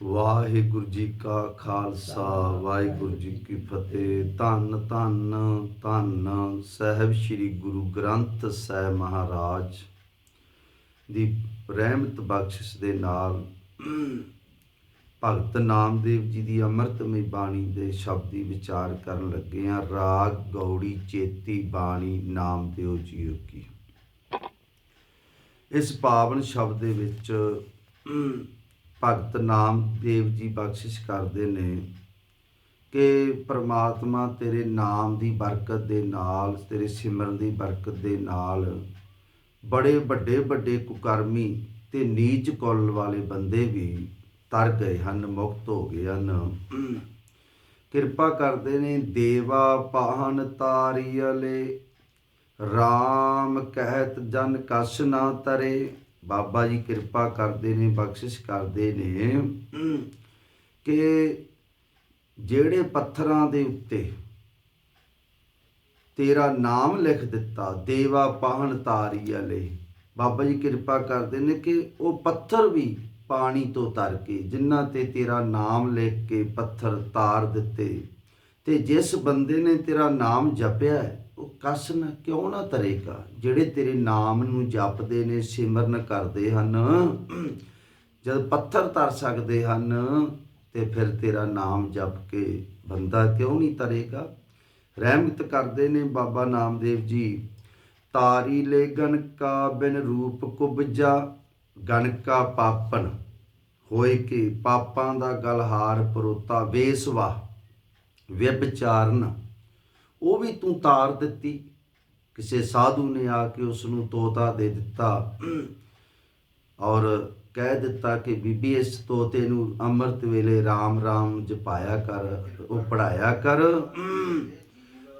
ਵਾਹਿਗੁਰੂ ਜੀ ਕਾ ਖਾਲਸਾ, ਵਾਹਿਗੁਰੂ ਜੀ ਕੀ ਫਤਿਹ। ਧੰਨ ਧੰਨ ਧੰਨ ਸਹਿਬ ਸ੍ਰੀ ਗੁਰੂ ਗ੍ਰੰਥ ਸਾਹਿਬ ਮਹਾਰਾਜ ਦੀ ਰਹਿਮਤ ਬਖਸ਼ਿਸ਼ ਦੇ ਨਾਲ ਭਗਤ ਨਾਮਦੇਵ ਜੀ ਦੀ ਅੰਮ੍ਰਿਤਮਈ ਬਾਣੀ ਦੇ ਸ਼ਬਦੀ ਵਿਚਾਰ ਕਰਨ ਲੱਗੇ ਆ ਰਾਗ, ਗੌੜੀ, ਚੇਤੀ ਬਾਣੀ ਨਾਮਦੇਵ ਜੀ ਕੀ। ਇਸ ਪਾਵਨ ਸ਼ਬਦ ਦੇ ਵਿੱਚ ਭਗਤ ਨਾਮਦੇਵ ਜੀ ਬਖਸ਼ਿਸ਼ ਕਰਦੇ ਨੇ ਕਿ ਪ੍ਰਮਾਤਮਾ ਤੇਰੇ ਨਾਮ ਦੀ ਬਰਕਤ ਦੇ ਨਾਲ, ਤੇਰੇ ਸਿਮਰਨ ਦੀ ਬਰਕਤ ਦੇ ਨਾਲ ਬੜੇ ਵੱਡੇ ਵੱਡੇ ਕੁਕਰਮੀ ਤੇ ਨੀਚ ਕੁੱਲ ਵਾਲੇ ਬੰਦੇ ਵੀ ਤਰ ਗਏ ਹਨ, ਮੁਕਤ ਹੋ ਗਏ ਹਨ। ਕਿਰਪਾ ਕਰਦੇ ਨੇ ਦੇਵਾ ਪਾਹਨ ਤਾਰੀਅਲੇ RAM ਕਹਿਤ ਜਨ ਕਛ ਨਾ ਤਰੇ। ਬਾਬਾ ਜੀ ਕਿਰਪਾ ਕਰਦੇ ਨੇ ਬਖਸ਼ਿਸ਼ ਕਰਦੇ ਨੇ ਕਿ ਜਿਹੜੇ ਪੱਥਰਾਂ ਦੇ ਉੱਤੇ ਤੇਰਾ ਨਾਮ ਲਿਖ ਦਿੱਤਾ ਦੇਵਾ ਪਾਹਣ ਤਾਰੀ ਵਾਲੇ ਬਾਬਾ ਜੀ ਕਿਰਪਾ ਕਰਦੇ ਨੇ ਕਿ ਉਹ ਪੱਥਰ ਵੀ ਪਾਣੀ ਤੋਂ ਤਰ ਕੇ ਜਿਨ੍ਹਾਂ ਤੇ ਤੇਰਾ ਨਾਮ ਲਿਖ ਕੇ ਪੱਥਰ ਤਾਰ ਦਿੱਤੇ ਤੇ ਜਿਸ ਬੰਦੇ ਨੇ ਤੇਰਾ ਨਾਮ ਜਪਿਆ ਹੈ, ਉਹ ਕਸ ਕਿਉਂ ਨਾ ਤਰੇਗਾ? ਜਿਹੜੇ ਤੇਰੇ ਨਾਮ ਨੂੰ ਜਪਦੇ ਨੇ, ਸਿਮਰਨ ਕਰਦੇ ਹਨ, ਜਦ ਪੱਥਰ ਤਰ ਸਕਦੇ ਹਨ, ਤੇ ਫਿਰ ਤੇਰਾ ਨਾਮ ਜਪ ਕੇ ਬੰਦਾ ਕਿਉਂ ਨਹੀਂ ਤਰੇਗਾ? ਰਹਿਮਤ ਕਰਦੇ ਨੇ ਬਾਬਾ ਨਾਮਦੇਵ ਜੀ। ਤਾਰੀ ਲੈ ਗਨਕਾ ਬਿਨ ਰੂਪ ਕੁਬਜਾ ਗਨਕਾ ਪਾਪਨ। ਹੋਏ ਕਿ ਪਾਪਾਂ ਦਾ ਗਲਹਾਰ ਪਰੋਤਾ ਵੇਸਵਾ, ਵਿਭਚਾਰਨ। ਉਹ ਵੀ ਤੂੰ ਤਾਰ ਦਿੱਤੀ। ਕਿਸੇ ਸਾਧੂ ਨੇ ਆ ਕੇ ਉਸ ਨੂੰ ਤੋਤਾ ਦੇ ਦਿੱਤਾ। ਔਰ ਕਹਿ ਦਿੱਤਾ ਕਿ, ਬੀਬੀ, ਇਸ ਤੋਤੇ ਨੂੰ ਅੰਮ੍ਰਿਤ ਵੇਲੇ RAM RAM ਜਪਾਇਆ ਕਰ, ਉਹ ਪੜਾਇਆ ਕਰ।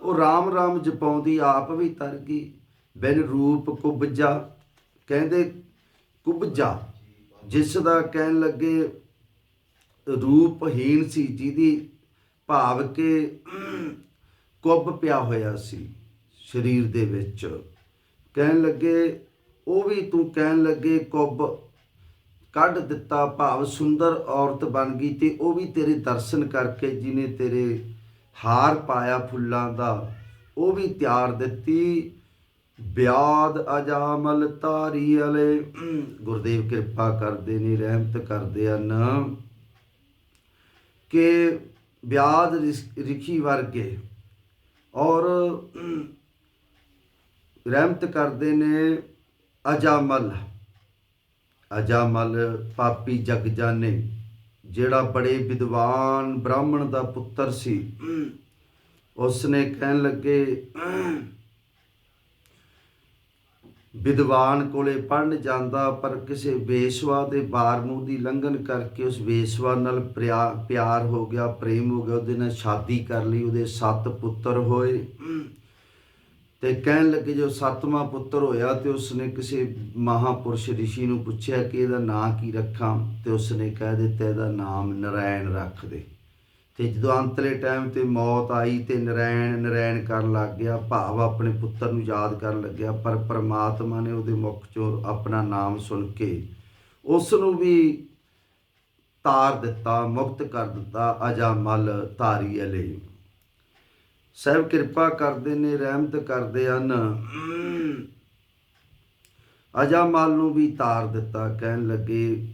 ਉਹ RAM RAM ਜਪਾਉਂਦੀ ਆਪ ਵੀ ਤਰ ਗਈ। ਬਿਨ ਰੂਪ ਕੁਬਜਾ, ਕਹਿੰਦੇ, ਕੁਬਜਾ, ਜਿਸ ਦਾ ਕਹਿਣ ਲੱਗੇ ਰੂਪਹੀਨ ਸੀ, ਜਿਹਦੀ ਭਾਵ ਕਿ ਕੁੱਬ ਪਿਆ ਹੋਇਆ ਸੀ ਸਰੀਰ ਦੇ ਵਿੱਚ। ਕਹਿਣ ਲੱਗੇ, ਉਹ ਵੀ ਤੂੰ ਕਹਿਣ ਲੱਗੇ, ਕੁੱਬ, ਕੱਢ ਦਿੱਤਾ, ਭਾਵ ਸੁੰਦਰ ਔਰਤ ਬਣ ਗਈ ਤੇ ਉਹ ਵੀ ਤੇਰੇ ਦਰਸ਼ਨ ਕਰਕੇ ਜਿਹਨੇ ਤੇਰੇ ਹਾਰ ਪਾਇਆ ਫੁੱਲਾਂ ਦਾ, ਉਹ ਵੀ ਤਿਆਰ ਦਿੱਤੀ। ਬਿਆਦ ਅਜਾਮਲ ਤਾਰੀ ਵਾਲੇ ਗੁਰਦੇਵ ਕਿਰਪਾ ਕਰਦੇ ਨੇ, ਰਹਿਮਤ ਕਰਦੇ ਹਨ ਕਿ ਬਿਆਦ ਰਿਖੀ ਵਰਗੇ ਔਰ ਰਹਿਮਤ ਕਰਦੇ ਨੇ ਅਜਾਮਲ। ਅਜਾਮਲ ਪਾਪੀ ਜਗ ਜਾਣੇ ਜਿਹੜਾ ਬੜੇ ਵਿਦਵਾਨ ਬ੍ਰਾਹਮਣ ਦਾ ਪੁੱਤਰ ਸੀ। ਉਸ ਨੇ ਕਹਿਣ ਲੱਗੇ ਵਿਦਵਾਨ ਕੋਲੇ ਪੜਨ ਜਾਂਦਾ, ਪਰ ਕਿਸੇ ਵੇਸ਼ਵਾ ਦੇ ਬਾਰ ਨੂੰ ਦੀ ਲੰਘਣ ਕਰਕੇ ਉਸ ਵੇਸ਼ਵਾ ਨਾਲ ਪ੍ਰਿਆ- ਪਿਆਰ ਹੋ ਗਿਆ, ਪ੍ਰੇਮ ਹੋ ਗਿਆ, ਉਹਦੇ ਨਾਲ ਸ਼ਾਦੀ ਕਰ ਲਈ, ਉਹਦੇ ਸੱਤ ਪੁੱਤਰ ਹੋਏ। ਤੇ ਕਹਿਣ ਲੱਗੇ, ਜੋ ਸੱਤਵਾਂ ਪੁੱਤਰ ਹੋਇਆ ਤੇ ਉਸਨੇ ਕਿਸੇ ਮਹਾਪੁਰਸ਼ ਰਿਸ਼ੀ ਨੂੰ ਪੁੱਛਿਆ ਕਿ ਇਹਦਾ ਨਾਂ ਕੀ ਰੱਖਾਂ? ਤੇ ਉਸਨੇ ਕਹਿ ਦਿੱਤਾ, ਇਹਦਾ ਨਾਮ ਨਰਾਇਣ ਰੱਖ ਦੇ। ਤੇ ਜਦੋਂ ਅੰਤਲੇ ਟਾਈਮ ਤੇ ਮੌਤ ਆਈ ਤੇ ਨਰਾਇਣ ਨਰਾਇਣ ਕਰਨ ਲੱਗ ਗਿਆ, ਭਾਵ ਆਪਣੇ ਪੁੱਤਰ ਨੂੰ ਯਾਦ ਕਰਨ ਲੱਗਿਆ, ਪਰ ਪ੍ਰਮਾਤਮਾ ਨੇ ਉਹਦੇ ਮੁਖ ਚੋਂ ਆਪਣਾ ਨਾਮ ਸੁਣ ਕੇ ਉਸ ਨੂੰ ਵੀ ਤਾਰ ਦਿੱਤਾ, ਮੁਕਤ ਕਰ ਦਿੱਤਾ, ਅਜਾ ਅਜਾਮਲ ਤਾਰੀ ਅਲੇ। ਸਹਿਬ ਕਿਰਪਾ ਕਰਦੇ ਨੇ, ਰਹਿਮਤ ਕਰਦੇ ਹਨ। ਅਜਾਮਲ ਨੂੰ ਵੀ ਤਾਰ ਦਿੱਤਾ, ਕਹਿਣ ਲੱਗੇ,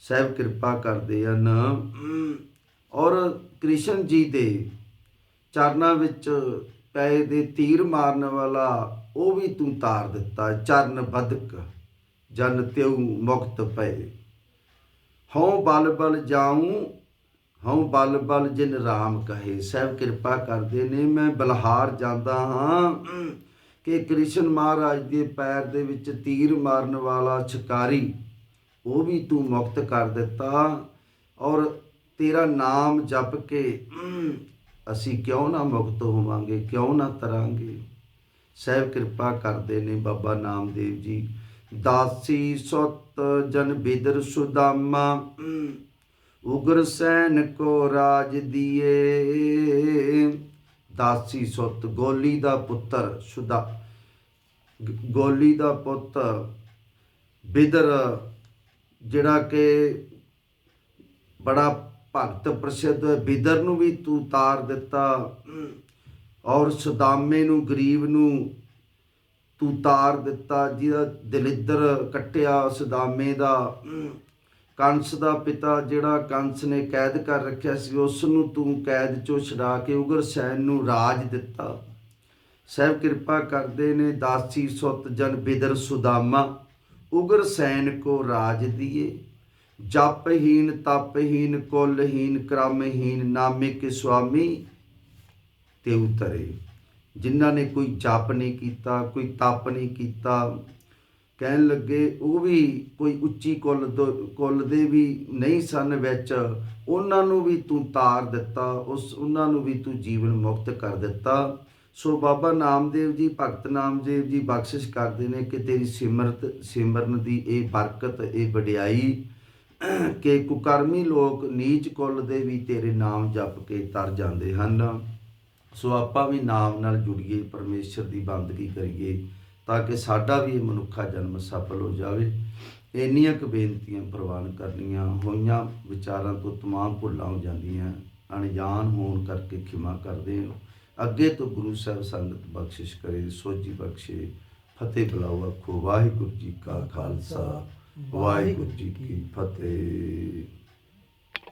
ਸਹਿਬ ਕਿਰਪਾ ਕਰਦੇ ਹਨ। ਔਰ ਕ੍ਰਿਸ਼ਨ ਜੀ ਦੇ ਚਰਨਾਂ ਵਿੱਚ ਪਏ ਦੇ ਤੀਰ ਮਾਰਨ ਵਾਲਾ ਉਹ ਵੀ ਤੂੰ ਤਾਰ ਦਿੱਤਾ, ਚਰਨ ਬਦਕ, ਜਨ ਤਿਉ ਮੁਕਤ ਪਏ। ਹਉ ਬਲ ਬਲ ਜਾਉ ਹਉ ਬਲ ਬਲ ਜਿਨ ਰਾਮ ਕਹੇ। ਸਹਿਬ ਕਿਰਪਾ ਕਰਦੇ ਨੇ, ਮੈਂ ਬਲਹਾਰ ਜਾਂਦਾ ਹਾਂ ਕਿ ਕ੍ਰਿਸ਼ਨ ਮਹਾਰਾਜ ਦੇ ਪੈਰ ਦੇ ਵਿੱਚ ਤੀਰ ਮਾਰਨ ਵਾਲਾ ਛਕਾਰੀ, ਉਹ ਵੀ ਤੂੰ ਮੁਕਤ ਕਰ ਦਿੱਤਾ। ਔਰ ਤੇਰਾ ਨਾਮ ਜਪ ਕੇ ਅਸੀਂ ਕਿਉਂ ਨਾ ਮੁਕਤ ਹੋਵਾਂਗੇ ਕਿਉਂ ਨਾ ਤਰਾਂਗੇ? ਸਹਿਬ ਕਿਰਪਾ ਕਰਦੇ ਨੇ ਬਾਬਾ ਨਾਮਦੇਵ ਜੀ। ਦਾਸੀ ਸੁਤ ਜਨ ਬਿਦਰ ਸੁਦਾਮਾ। ਉਗਰ ਸੈਨ ਕੋ ਰਾਜ ਦੀਏ। ਦਾਸੀ ਸੁਤ ਗੋਲੀ ਦਾ ਪੁੱਤਰ ਸੁਦਾ ਗੋਲੀ ਦਾ ਪੁੱਤ ਬਿਦਰ ਜਿਹੜਾ ਕਿ ਬੜਾ ਭਗਤ ਪ੍ਰਸਿੱਧ ਹੋਇਆ ਬਿਦਰ ਨੂੰ ਵੀ ਤੂੰ ਤਾਰ ਦਿੱਤਾ, ਔਰ ਸੁਦਾਮੇ ਨੂੰ, ਗਰੀਬ ਨੂੰ ਤੂੰ ਤਾਰ ਦਿੱਤਾ, ਜਿਹਦਾ ਦਲਿੱਦਰ ਕੱਟਿਆ ਸੁਦਾਮੇ ਦਾ। ਕੰਸ ਦਾ ਪਿਤਾ ਜਿਹੜਾ ਕੰਸ ਨੇ ਕੈਦ ਕਰ ਰੱਖਿਆ ਸੀ, ਉਸ ਨੂੰ ਤੂੰ ਕੈਦ ਚੋਂ ਛਡਾ ਕੇ ਉਗਰਸੈਨ ਨੂੰ ਰਾਜ ਦਿੱਤਾ। ਸਹਿਬ ਕਿਰਪਾ ਕਰਦੇ ਨੇ ਦਾਸੀ ਸੁਤ ਜਨ ਬਿਦਰ ਸੁਦਾਮਾ ਉਗਰਸੈਨ ਕੋ ਰਾਜ ਦੀਏ। ਜਪਹੀਨ, ਤਪਹੀਨ, ਕੁਲਹੀਨ, ਕ੍ਰਮਹੀਨ ਨਾਮੇ ਕੇ ਸੁਆਮੀ ਤੇ ਉਤਰੇ। ਜਿਨ੍ਹਾਂ ਨੇ ਕੋਈ ਜਪ ਨਹੀਂ ਕੀਤਾ, ਕੋਈ ਤਪ ਨਹੀਂ ਕੀਤਾ, ਕਹਿਣ ਲੱਗੇ, ਉਹ ਵੀ ਕੋਈ ਉੱਚੀ ਕੁੱਲ ਦੋ- ਕੁੱਲ ਦੇ ਵੀ ਨਹੀਂ ਸਨ ਵਿੱਚ, ਉਹਨਾਂ ਨੂੰ ਵੀ ਤੂੰ ਤਾਰ ਦਿੱਤਾ, ਉਸ, ਉਹਨਾਂ ਨੂੰ ਵੀ ਤੂੰ ਜੀਵਨ ਮੁਕਤ ਕਰ ਦਿੱਤਾ। ਸੋ ਬਾਬਾ ਨਾਮਦੇਵ ਜੀ, ਭਗਤ ਨਾਮਦੇਵ ਜੀ ਬਖਸ਼ਿਸ਼ ਕਰਦੇ ਨੇ ਕਿ ਤੇਰੀ ਸਿਮਰਤ, ਸਿਮਰਨ ਦੀ ਇਹ ਬਰਕਤ, ਇਹ ਵਡਿਆਈ ਕਿ ਕੁਕਰਮੀ ਲੋਕ ਨੀਚ ਕੁੱਲ ਦੇ ਵੀ ਤੇਰੇ ਨਾਮ ਜਪ ਕੇ ਤਰ ਜਾਂਦੇ ਹਨ। ਸੋ ਆਪਾਂ ਵੀ ਨਾਮ ਨਾਲ ਜੁੜੀਏ, ਪਰਮੇਸ਼ਰ ਦੀ ਬੰਦਗੀ ਕਰੀਏ ਤਾਂ ਕਿ ਸਾਡਾ ਵੀ ਇਹ ਮਨੁੱਖਾ ਜਨਮ ਸਫਲ ਹੋ ਜਾਵੇ। ਇੰਨੀਆਂ ਕੁ ਬੇਨਤੀਆਂ ਪ੍ਰਵਾਨ ਕਰਨੀਆਂ, ਹੋਈਆਂ ਵਿਚਾਰਾਂ ਤੋਂ ਤਮਾਮ ਭੁੱਲਾਂ ਹੋ ਜਾਂਦੀਆਂ, ਅਣਜਾਣ ਹੋਣ ਕਰਕੇ ਖਿਮਾ ਕਰਦੇ ਹੋ। ਅੱਗੇ ਤੋਂ ਗੁਰੂ ਸਾਹਿਬ ਸੰਗਤ ਬਖਸ਼ਿਸ਼ ਕਰੇ, ਸੋਝੀ ਬਖਸ਼ੇ, ਫਤਿਹ ਬੁਲਾਓ ਆਖੋ, ਵਾਹਿਗੁਰੂ ਜੀ ਕਾ ਖਾਲਸਾ। ਵਾਹਿਗੁਰੂ ਜੀ ਕੀ ਫਤਿਹ।